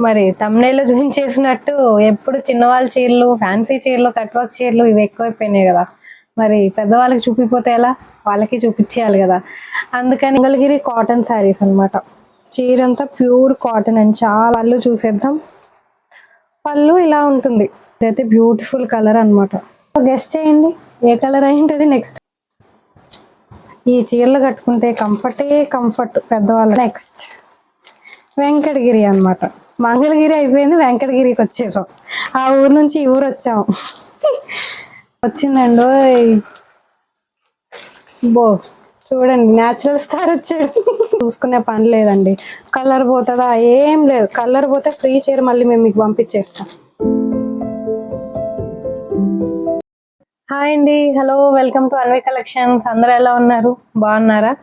మరి తమ్నేలో చూపించేసినట్టు ఎప్పుడు చిన్నవాళ్ళ చీరలు ఫ్యాన్సీ చీరలు కట్ వర్క్ చీరలు ఇవి ఎక్కువైపోయినాయి కదా. మరి పెద్దవాళ్ళకి చూపిపోతే ఎలా? వాళ్ళకి చూపించేయాలి కదా. అందుకని మంగళగిరి కాటన్ శారీస్ అన్నమాట. చీర అంతా ప్యూర్ కాటన్ అని చాలా పళ్ళు చూసేద్దాం. పళ్ళు ఇలా ఉంటుంది. ఇదైతే బ్యూటిఫుల్ కలర్ అన్నమాట. గెస్ట్ చేయండి. ఏ కలర్ అయింటుంది నెక్స్ట్ ఈ చీరలు కట్టుకుంటే కంఫర్టే కంఫర్ట్ పెద్దవాళ్ళు నెక్స్ట్ వెంకటగిరి అన్నమాట. మంగళగిరి అయిపోయింది వెంకటగిరికి వచ్చేసాం. ఆ ఊరు నుంచి ఈ ఊరు వచ్చాం. వచ్చిందండి ఓయ్. బో చూడండి న్యాచురల్ స్టార్ వచ్చాడు. చూసుకునే పని లేదండి. కలర్ పోతుందా? ఏం లేదు. కలర్ పోతే ఫ్రీ చీర మళ్ళీ మేము మీకు పంపించేస్తాం. హాయ్ అండి. Hello welcome to anyway collections అందరూ ఎలా ఉన్నారు? బాగున్నారా?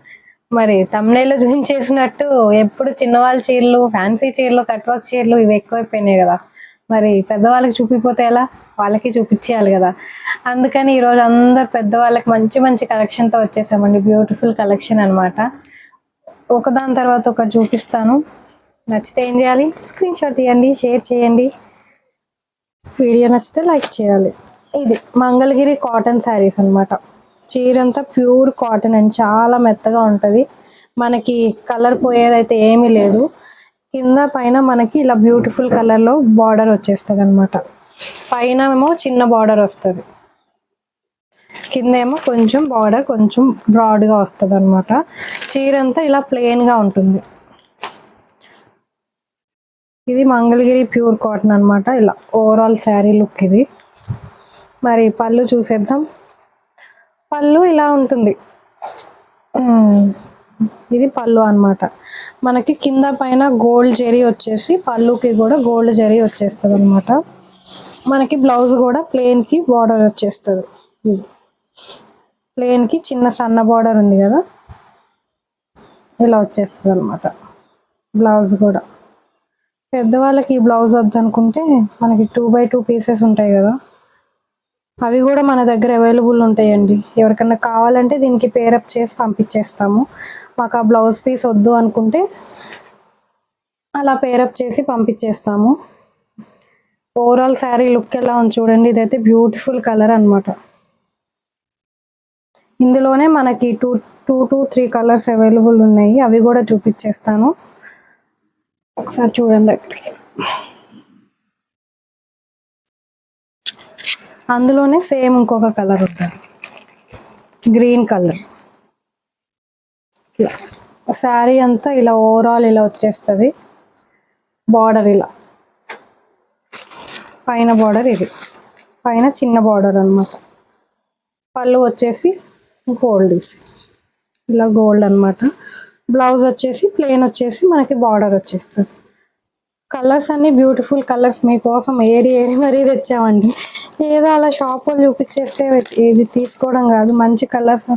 మరి తమ్నేలో చూపించేసినట్టు ఎప్పుడు చిన్నవాళ్ళ చీరలు ఫ్యాన్సీ చీరలు కట్ వర్క్ చీరలు ఇవి ఎక్కువైపోయినాయి కదా. మరి పెద్దవాళ్ళకి చూపిపోతే ఎలా? వాళ్ళకి చూపించేయాలి కదా. అందుకని ఈరోజు అందరు పెద్దవాళ్ళకి మంచి మంచి కలెక్షన్తో వచ్చేసామండి. బ్యూటిఫుల్ కలెక్షన్ అనమాట ఒకదాని తర్వాత ఒకటి చూపిస్తాను. నచ్చితే ఏం చేయాలి? స్క్రీన్ షాట్ తీయండి షేర్ చేయండి. వీడియో నచ్చితే లైక్ చేయాలి. ఇది మంగళగిరి కాటన్ శారీస్ అన్నమాట. చీర అంతా ప్యూర్ కాటన్ అండ్ చాలా మెత్తగా ఉంటుంది. మనకి కలర్ పోయేదైతే ఏమీ లేదు. కింద పైన మనకి ఇలా బ్యూటిఫుల్ కలర్లో బార్డర్ వచ్చేస్తుంది అనమాట పైన ఏమో చిన్న బార్డర్ వస్తుంది. కింద ఏమో కొంచెం బార్డర్ కొంచెం బ్రాడ్గా వస్తుంది అనమాట చీర అంతా ఇలా ప్లెయిన్గా ఉంటుంది. ఇది మంగళగిరి ప్యూర్ కాటన్ అన్నమాట. ఇలా ఓవరాల్ శారీ లుక్ ఇది. మరి పళ్ళు చూసేద్దాం. పళ్ళు ఇలా ఉంటుంది. ఇది పళ్ళు అన్నమాట. మనకి కింద పైన గోల్డ్ జరీ వచ్చేసి పళ్ళుకి కూడా గోల్డ్ జరీ వచ్చేస్తుంది అనమాట మనకి బ్లౌజ్ కూడా ప్లెయిన్కి బార్డర్ వచ్చేస్తుంది. ప్లెయిన్కి చిన్న సన్న బార్డర్ ఉంది కదా? ఇలా వచ్చేస్తుంది అనమాట బ్లౌజ్ కూడా. పెద్దవాళ్ళకి ఈ బ్లౌజ్ వద్దనుకుంటే మనకి టూ బై టూ పీసెస్ ఉంటాయి కదా? అవి కూడా మన దగ్గర అవైలబుల్ ఉంటాయండి. ఎవరికన్నా కావాలంటే దీనికి పేరప్ చేసి పంపించేస్తాము. మాకు ఆ బ్లౌజ్ పీస్ వద్దు అనుకుంటే అలా పేరప్ చేసి పంపించేస్తాము. ఓవరాల్ శారీ లుక్ ఎలా ఉంది చూడండి. ఇదైతే బ్యూటిఫుల్ కలర్ అన్నమాట. ఇందులోనే మనకి two two two three colours available ఉన్నాయి. అవి కూడా చూపించేస్తాను. ఒకసారి చూడండి అక్కడికి. అందులోనే సేమ్ ఇంకొక కలర్ ఉంటుంది. Green colour. ఇలా శారీ అంతా ఇలా ఓవరాల్ ఇలా వచ్చేస్తుంది. బార్డర్ ఇలా. పైన బార్డర్ ఇది. పైన చిన్న బార్డర్ అన్నమాట. పళ్ళు వచ్చేసి గోల్డ్ ఇలా గోల్డ్ అన్నమాట. బ్లౌజ్ వచ్చేసి ప్లెయిన్ వచ్చేసి మనకి బార్డర్ వచ్చేస్తుంది. కలర్స్ అన్ని బ్యూటిఫుల్ కలర్స్ మీకోసం ఏరి ఏరి మరీ తెచ్చామండి. ఏదో అలా షాప్లో చూపించేస్తే ఇది తీసుకోవడం కాదు మంచి కలర్స్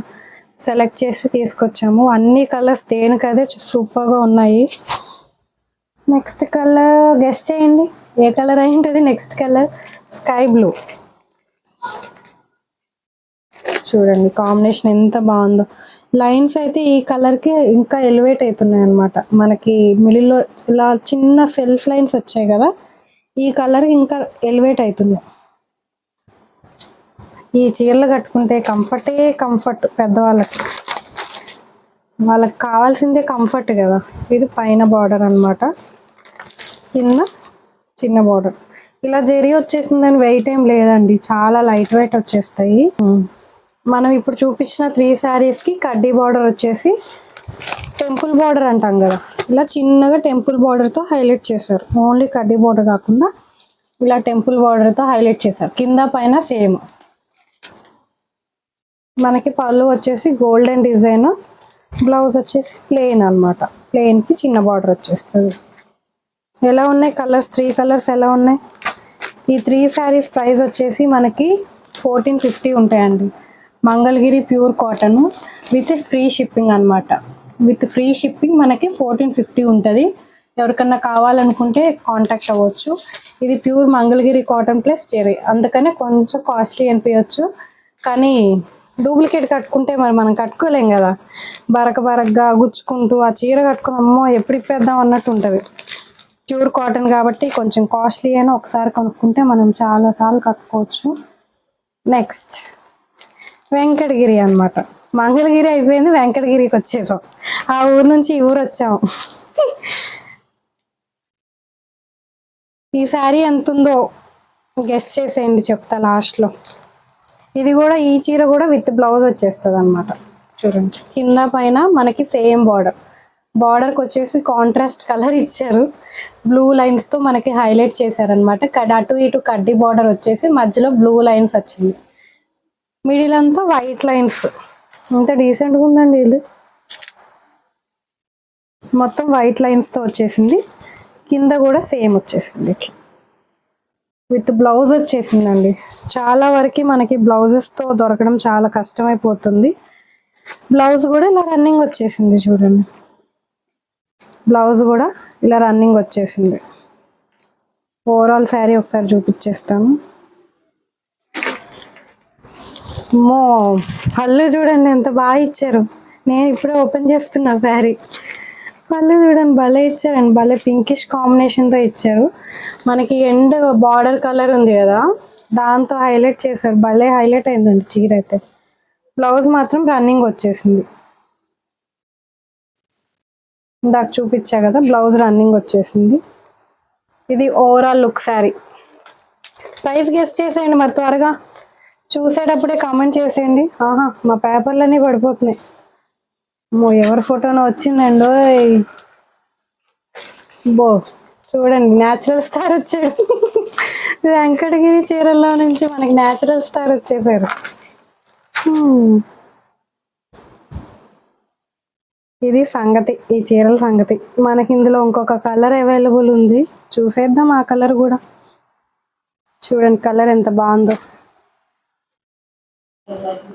సెలెక్ట్ చేసి తీసుకొచ్చాము. అన్ని కలర్స్ దేనికదే సూపర్గా ఉన్నాయి. నెక్స్ట్ కలర్ గెస్ట్ చేయండి. ఏ కలర్ అయింటది? నెక్స్ట్ కలర్ స్కై బ్లూ చూడండి కాంబినేషన్ ఎంత బాగుందో. లైన్స్ అయితే ఈ కలర్కి ఇంకా ఎలివేట్ అవుతున్నాయి అనమాట మనకి మిడిల్లో ఇలా చిన్న సెల్ఫ్ లైన్స్ వచ్చాయి కదా ఈ కలర్ ఇంకా ఎలివేట్ అవుతున్నాయి. ఈ చీరలు కట్టుకుంటే కంఫర్టే కంఫర్ట్ పెద్దవాళ్ళకి. వాళ్ళకి కావాల్సిందే కంఫర్ట్ కదా. ఇది పైన బార్డర్ అన్నమాట. కింద చిన్న బార్డర్ ఇలా జెరీ వచ్చేసిందని వెయిట్ ఏం లేదండి. చాలా లైట్ వెయిట్ వచ్చేస్తాయి. మనం ఇప్పుడు చూపించిన త్రీ శారీస్కి కడ్డీ బార్డర్ వచ్చేసి టెంపుల్ బార్డర్ అంటాం కదా. ఇలా చిన్నగా టెంపుల్ బార్డర్తో హైలైట్ చేశారు. ఓన్లీ కడ్డీ బార్డర్ కాకుండా ఇలా టెంపుల్ బార్డర్తో హైలైట్ చేశారు. కింద పైన సేమ్ మనకి పళ్ళు వచ్చేసి గోల్డెన్ డిజైన్ బ్లౌజ్ వచ్చేసి ప్లెయిన్ అనమాట ప్లెయిన్కి చిన్న బార్డర్ వచ్చేస్తుంది. ఎలా ఉన్నాయి కలర్స్ త్రీ కలర్స్ ఎలా ఉన్నాయి? ఈ త్రీ శారీస్ ప్రైస్ వచ్చేసి మనకి ఫోర్టీన్ ఫిఫ్టీ ఉంటాయండి. Mangalagiri pure cotton with free shipping అన్నమాట. విత్ ఫ్రీ షిప్పింగ్ మనకి ఫోర్టీన్ ఫిఫ్టీ ఉంటుంది. ఎవరికన్నా కావాలనుకుంటే కాంటాక్ట్ అవ్వచ్చు. ఇది ప్యూర్ మంగళగిరి కాటన్ ప్లస్ చెరీ అందుకనే కొంచెం కాస్ట్లీ అనిపించవచ్చు కానీ డూప్లికేట్ కట్టుకుంటే మరి మనం కట్టుకోలేం కదా. బరక బరకగా గుచ్చుకుంటూ ఆ చీర కట్టుకుని అమ్మో ఎప్పుడు ఇప్పేద్దాం అన్నట్టు ఉంటుంది. ప్యూర్ కాటన్ కాబట్టి కొంచెం కాస్ట్లీ అయినా ఒకసారి కొనుక్కుంటే మనం చాలాసార్లు కట్టుకోవచ్చు. నెక్స్ట్. వెంకటగిరి అన్నమాట. మంగళగిరి అయిపోయింది వెంకటగిరికి వచ్చేసాం. ఆ ఊరు నుంచి ఈ ఊరు వచ్చాం. ఈ శారీ ఎంత ఉందో గెస్ట్ చేసేయండి చెప్తా లాస్ట్లో ఇది కూడా ఈ చీర కూడా విత్ బ్లౌజ్ వచ్చేస్తుంది అనమాట చూడండి. కింద పైన మనకి సేమ్ బార్డర్ బార్డర్కి వచ్చేసి కాంట్రాస్ట్ కలర్ ఇచ్చారు. బ్లూ లైన్స్తో మనకి హైలైట్ చేశారనమాట అటు ఇటు కడ్డీ బార్డర్ వచ్చేసి మధ్యలో బ్లూ లైన్స్ వచ్చింది. మిడిల్ అంతా వైట్ లైన్స్. ఇంత డీసెంట్గా ఉందండి ఇది. మొత్తం వైట్ లైన్స్తో వచ్చేసింది. కింద కూడా సేమ్ వచ్చేసింది ఇట్లా. విత్ బ్లౌజ్ వచ్చేసిందండి. చాలా వరకు మనకి బ్లౌజెస్తో దొరకడం చాలా కష్టమైపోతుంది. బ్లౌజ్ కూడా ఇలా రన్నింగ్ వచ్చేసింది చూడండి. బ్లౌజ్ కూడా ఇలా రన్నింగ్ వచ్చేసింది. ఓవరాల్ శారీ ఒకసారి చూపించేస్తాను అమ్మో పళ్ళు చూడండి ఎంత బాగా ఇచ్చారు. నేను ఇప్పుడే ఓపెన్ చేస్తున్నా శారీ. పళ్ళు చూడండి భలే ఇచ్చారండి భలే పింకిష్ కాంబినేషన్తో ఇచ్చారు. మనకి ఎండ్ బార్డర్ కలర్ ఉంది కదా దాంతో హైలైట్ చేశారు. భలే హైలైట్ అయిందండి చీర అయితే. బ్లౌజ్ మాత్రం రన్నింగ్ వచ్చేసింది. ఇందాక చూపించా కదా బ్లౌజ్ రన్నింగ్ వచ్చేసింది. ఇది overall look sari. Price guess చేసేయండి మరి త్వరగా. చూసేటప్పుడే కామెంట్ చేసేయండి. ఆహా మా పేపర్లన్నీ పడిపోతున్నాయి. ఎవరి ఫోటోనో వచ్చిందండో బో చూడండి న్యాచురల్ స్టార్ వచ్చాడు. వెంకటగిరి చీరల్లో నుంచి మనకి న్యాచురల్ స్టార్ వచ్చేసారు. ఇది సంగతి ఈ చీరల సంగతి. మనకి ఇందులో ఇంకొక కలర్ అవైలబుల్ ఉంది. చూసేద్దాం ఆ కలర్ కూడా. చూడండి కలర్ ఎంత బాగుందో.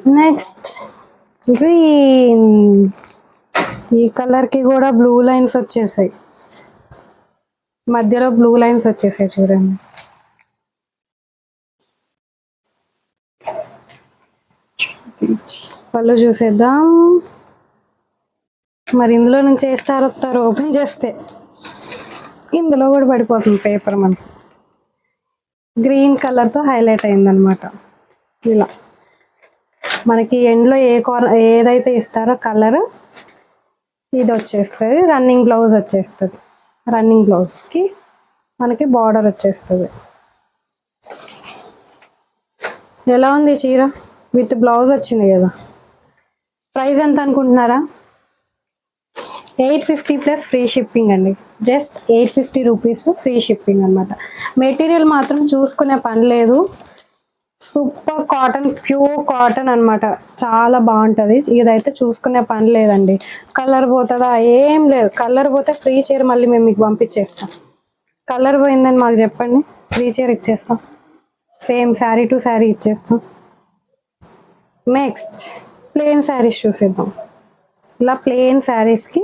నెక్స్ట్ గ్రీన్ ఈ కలర్కి కూడా బ్లూ లైన్స్ వచ్చేసాయి. మధ్యలో బ్లూ లైన్స్ వచ్చేసాయి చూడండి. పళ్ళు చూసేద్దాం. మరి ఇందులో నుంచి ఏ స్టార్ వస్తారు ఓపెన్ చేస్తే ఇందులో కూడా పడిపోతుంది పేపర్ మనకి. గ్రీన్ కలర్తో హైలైట్ అయిందనమాట ఇలా. మనకి ఎండ్లో ఏ కార్ ఏదైతే ఇస్తారో కలర్ ఇది వచ్చేస్తుంది. రన్నింగ్ బ్లౌజ్ వచ్చేస్తుంది. రన్నింగ్ బ్లౌజ్కి మనకి బార్డర్ వచ్చేస్తుంది. ఎలా ఉంది చీర? విత్ బ్లౌజ్ వచ్చింది కదా. ప్రైస్ ఎంత అనుకుంటున్నారా? Eight fifty plus free shipping అండి. Just eight fifty rupees free shipping అనమాట మెటీరియల్ మాత్రం చూసుకునే పని లేదు. సూపర్ కాటన్ ప్యూర్ కాటన్ అనమాట చాలా బాగుంటుంది. ఇదైతే చూసుకునే పని లేదండి. కలర్ పోతుందా? ఏం లేదు. కలర్ పోతే ఫ్రీ చీర మళ్ళీ మేము మీకు పంపించేస్తాం. కలర్ పోయిందని మాకు చెప్పండి. ఫ్రీ చీర ఇచ్చేస్తాం. సేమ్ శారీ టు శారీ ఇచ్చేస్తాం. నెక్స్ట్ ప్లెయిన్ శారీస్ చూసేద్దాం. ఇలా ప్లెయిన్ శారీస్కి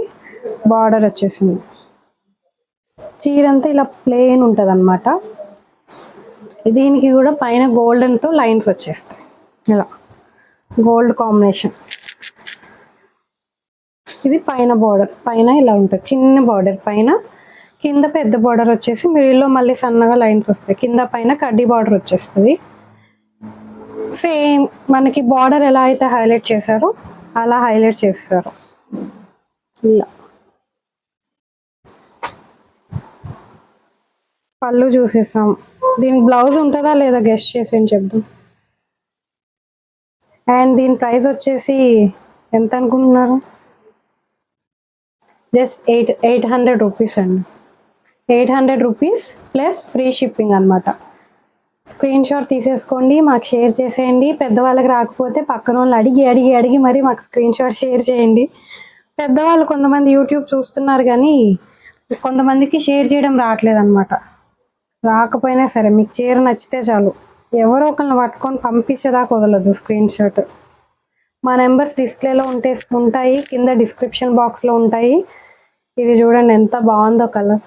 బార్డర్ వచ్చేసింది. చీర అంతా ఇలా ప్లెయిన్ ఉంటుంది అనమాట దీనికి కూడా పైన గోల్డెన్తో లైన్స్ వచ్చేస్తాయి. ఇలా. గోల్డ్ కాంబినేషన్ ఇది పైన బార్డర్ పైన ఇలా ఉంటుంది. చిన్న బార్డర్ పైన కింద పెద్ద బార్డర్ వచ్చేసి మిడిల్లో మళ్ళీ సన్నగా లైన్స్ వస్తాయి. కింద పైన కడ్డీ బార్డర్ వచ్చేస్తుంది. సేమ్ మనకి బార్డర్ ఎలా అయితే హైలైట్ చేశారో అలా హైలైట్ చేస్తారు. ఇలా. పళ్ళు చూసేసాం. దీనికి బ్లౌజ్ ఉంటుందా లేదా గెస్ట్ చేసి అని చెప్దాం. అండ్ దీని ప్రైస్ వచ్చేసి ఎంత అనుకుంటున్నారు? Just eight eight hundred rupees అండి. Eight hundred rupees plus free shipping అనమాట స్క్రీన్ షాట్ తీసేసుకోండి మాకు షేర్ చేసేయండి. పెద్దవాళ్ళకి రాకపోతే పక్కన వాళ్ళు అడిగి అడిగి అడిగి మరి మాకు స్క్రీన్ షాట్ షేర్ చేయండి. పెద్దవాళ్ళు కొంతమంది యూట్యూబ్ చూస్తున్నారు కానీ కొంతమందికి షేర్ చేయడం రావట్లేదు అనమాట రాకపోయినా సరే మీకు చీర నచ్చితే చాలు. ఎవరో ఒకరిని పట్టుకొని పంపించేదాకా వదలదు స్క్రీన్ షాట్ మా నెంబర్స్ డిస్ప్లేలో ఉంటే ఉంటాయి కింద డిస్క్రిప్షన్ బాక్స్లో ఉంటాయి. ఇది చూడండి ఎంత బాగుందో కలర్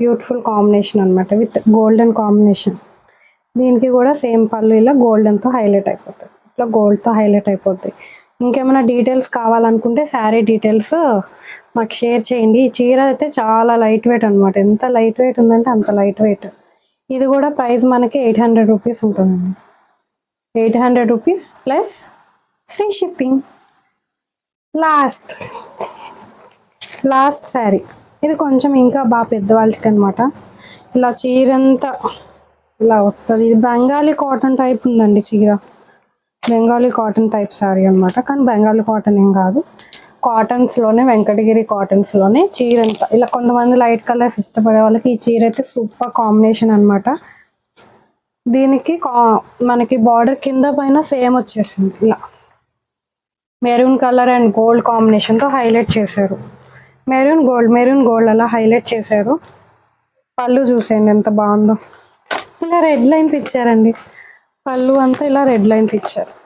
బ్యూటిఫుల్ కాంబినేషన్ అన్నమాట విత్ గోల్డెన్ కాంబినేషన్ దీనికి కూడా సేమ్ పళ్ళు ఇలా గోల్డెన్తో హైలైట్ అయిపోతుంది ఇట్లా గోల్డ్తో హైలైట్ అయిపోతాయి. ఇంకేమైనా డీటెయిల్స్ కావాలనుకుంటే శారీ డీటెయిల్స్ మాకు షేర్ చేయండి. ఈ చీర అయితే చాలా లైట్ వెయిట్ అనమాట ఎంత లైట్ వెయిట్ ఉందంటే అంత లైట్ వెయిట్ ఇది కూడా ప్రైస్ మనకి ఎయిట్ హండ్రెడ్ రూపీస్ ఉంటుందండి. Eight hundred rupees plus free shipping last last sari ఇది కొంచెం ఇంకా బాగా పెద్దవాళ్ళకి అనమాట ఇలా చీరంతా ఇలా వస్తుంది. ఇది బెంగాలీ కాటన్ టైప్ ఉందండి చీర. బెంగాలీ కాటన్ టైప్ శారీ అనమాట కానీ బెంగాలీ కాటన్ ఏం కాదు. కాటన్స్లోనే వెంకటగిరి కాటన్స్లోనే చీర అంతా ఇలా కొంతమంది లైట్ కలర్స్ ఇష్టపడే వాళ్ళకి ఈ చీర అయితే సూపర్ కాంబినేషన్ అనమాట దీనికి కా- మనకి బార్డర్ కింద పైన సేమ్ వచ్చేసింది ఇలా. మెరూన్ కలర్ అండ్ గోల్డ్ కాంబినేషన్తో హైలైట్ చేశారు. మెరూన్ గోల్డ్ మెరూన్ గోల్డ్ అలా హైలైట్ చేశారు. పళ్ళు చూసేయండి ఎంత బాగుందో. ఇలా రెడ్ లైన్స్ ఇచ్చారండి. పళ్ళు అంతా ఇలా రెడ్ లైన్స్ ఇచ్చారు.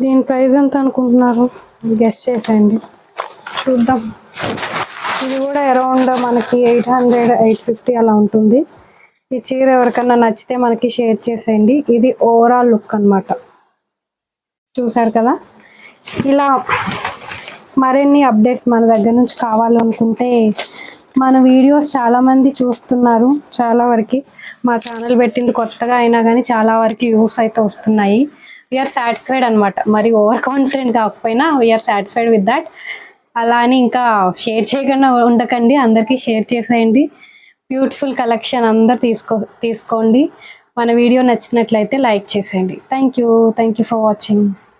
దీని ప్రైస్ ఎంత అనుకుంటున్నారు? గెస్ట్ చేసేయండి. చూద్దాం. ఇది కూడా అరౌండ్ మనకి ఎయిట్ హండ్రెడ్ ఎయిట్ ఫిఫ్టీ అలా ఉంటుంది. ఈ చీర ఎవరికన్నా నచ్చితే మనకి షేర్ చేసేయండి. ఇది ఓవరాల్ లుక్ అన్నమాట. చూసారు కదా? ఇలా మరిన్ని అప్డేట్స్ మన దగ్గర నుంచి కావాలనుకుంటే మన వీడియోస్ చాలామంది చూస్తున్నారు. చాలా వరకు మా ఛానల్ పెట్టింది కొత్తగా అయినా కానీ చాలా వరకు వ్యూస్ అయితే వస్తున్నాయి. వీఆర్ సాటిస్ఫైడ్ అనమాట మరి ఓవర్ కాన్ఫిడెంట్ కాకపోయినా we are satisfied with that అలా అని ఇంకా షేర్ చేయకుండా ఉండకండి. అందరికీ షేర్ చేసేయండి. బ్యూటిఫుల్ కలెక్షన్ అందరు తీసుకో తీసుకోండి. మన వీడియో నచ్చినట్లయితే లైక్ చేసేయండి. Thank you thank you for watching